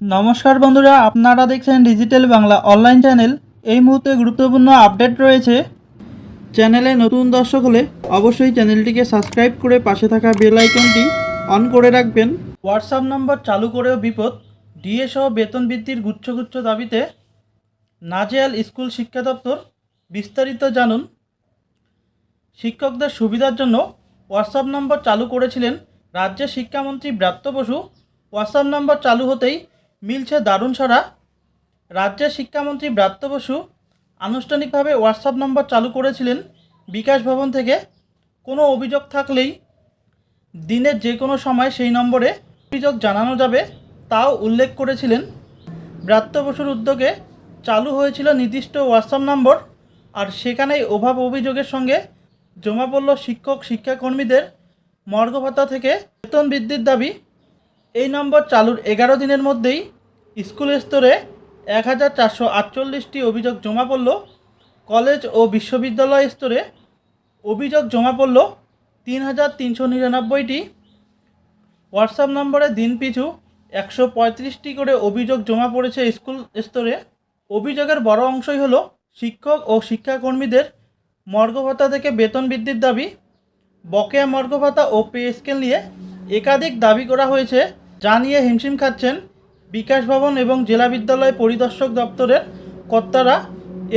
নমস্কার বন্ধুরা, আপনারা দেখছেন ডিজিটাল বাংলা অনলাইন চ্যানেল এই মুহূর্তে গুরুত্বপূর্ণ আপডেট রয়েছে। চ্যানেলে নতুন দর্শক হলে অবশ্যই চ্যানেলটিকে সাবস্ক্রাইব করে পাশে থাকা বেল আইকনটি অন করে রাখবেন। হোয়াটসঅ্যাপ নম্বর চালু করেও বিপদ। ডিএ সহ বেতন বৃদ্ধির গুচ্ছগুচ্ছ দাবিতে নাজেয়াল স্কুল শিক্ষা দপ্তর বিস্তারিত জানুন। শিক্ষকদের সুবিধার জন্য হোয়াটসঅ্যাপ নম্বর চালু করেছিলেন রাজ্যের শিক্ষামন্ত্রী ব্রাত্য বসু। হোয়াটসঅ্যাপ নম্বর চালু হতেই মিলছে দারুণ সারা রাজ্যের শিক্ষামন্ত্রী ব্রাত্য বসু আনুষ্ঠানিকভাবে হোয়াটসঅ্যাপ নম্বর চালু করেছিলেন বিকাশ ভবন থেকে। কোনো অভিযোগ থাকলেই দিনের যে কোনো সময় সেই নম্বরে অভিযোগ জানানো যাবে তাও উল্লেখ করেছিলেন। ব্রাত্য বসুর উদ্যোগে চালু হয়েছিল নির্দিষ্ট হোয়াটসঅ্যাপ নম্বর আর সেখানেই অভাব অভিযোগের সঙ্গে জমা পড়ল শিক্ষক শিক্ষাকর্মীদের মর্গ ভাতা থেকে বেতন বৃদ্ধির দাবি এই নম্বর চালুর এগারো দিনের মধ্যেই স্কুল স্তরে এক হাজার চারশো আটচল্লিশটি অভিযোগ জমা পড়ল। কলেজ ও বিশ্ববিদ্যালয় স্তরে অভিযোগ জমা পড়ল তিন হাজার তিনশো নিরানব্বইটি। হোয়াটসঅ্যাপ নম্বরে দিন পিছু একশো পঁয়ত্রিশটি করে অভিযোগ জমা পড়েছে স্কুল স্তরে। অভিযোগের বড় অংশই হলো শিক্ষক ও শিক্ষাকর্মীদের মর্গ ভাতা থেকে বেতন বৃদ্ধির দাবি। বকেয়া মর্গ ভাতা ও পে স্কেল নিয়ে একাধিক দাবি করা হয়েছে। যা নিয়ে হিমশিম খাচ্ছেন বিকাশ ভবন এবং জেলা বিদ্যালয় পরিদর্শক দপ্তরের কর্তারা।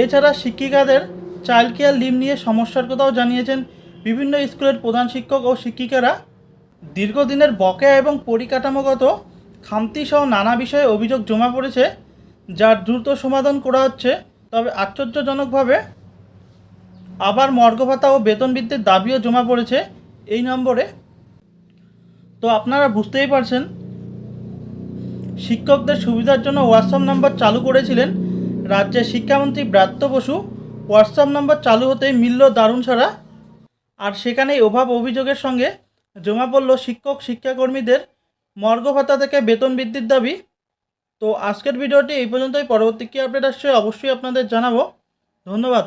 এছাড়া শিক্ষিকাদের চাইল্ড কেয়ার লিভ নিয়ে সমস্যার কথাও জানিয়েছেন বিভিন্ন স্কুলের প্রধান শিক্ষক ও শিক্ষিকারা। দীর্ঘদিনের বকেয়া এবং পরিকাঠামোগত খামতি সহ নানা বিষয়ে অভিযোগ জমা পড়েছে, যার দ্রুত সমাধান করা হচ্ছে। তবে আশ্চর্যজনকভাবে আবার মর্গ ভাতা ও বেতন বৃদ্ধির দাবিও জমা পড়েছে এই নম্বরে। তো আপনারা বুঝতেই পারছেন শিক্ষকদের সুবিধার জন্য হোয়াটসঅ্যাপ নাম্বার চালু করেছিলেন রাজ্যের শিক্ষামন্ত্রী ব্রাত্য বসু। হোয়াটসঅ্যাপ নাম্বার চালু হতেই মিলল দারুণ ছাড়া আর সেখানেই অভাব অভিযোগের সঙ্গে জমা পড়ল শিক্ষক, শিক্ষাকর্মীদের মর্গ ভাতা থেকে বেতন বৃদ্ধির দাবি। তো আজকের ভিডিওটি এই পর্যন্তই। পরবর্তী কী আপডেট আসছে অবশ্যই আপনাদের জানাব। ধন্যবাদ।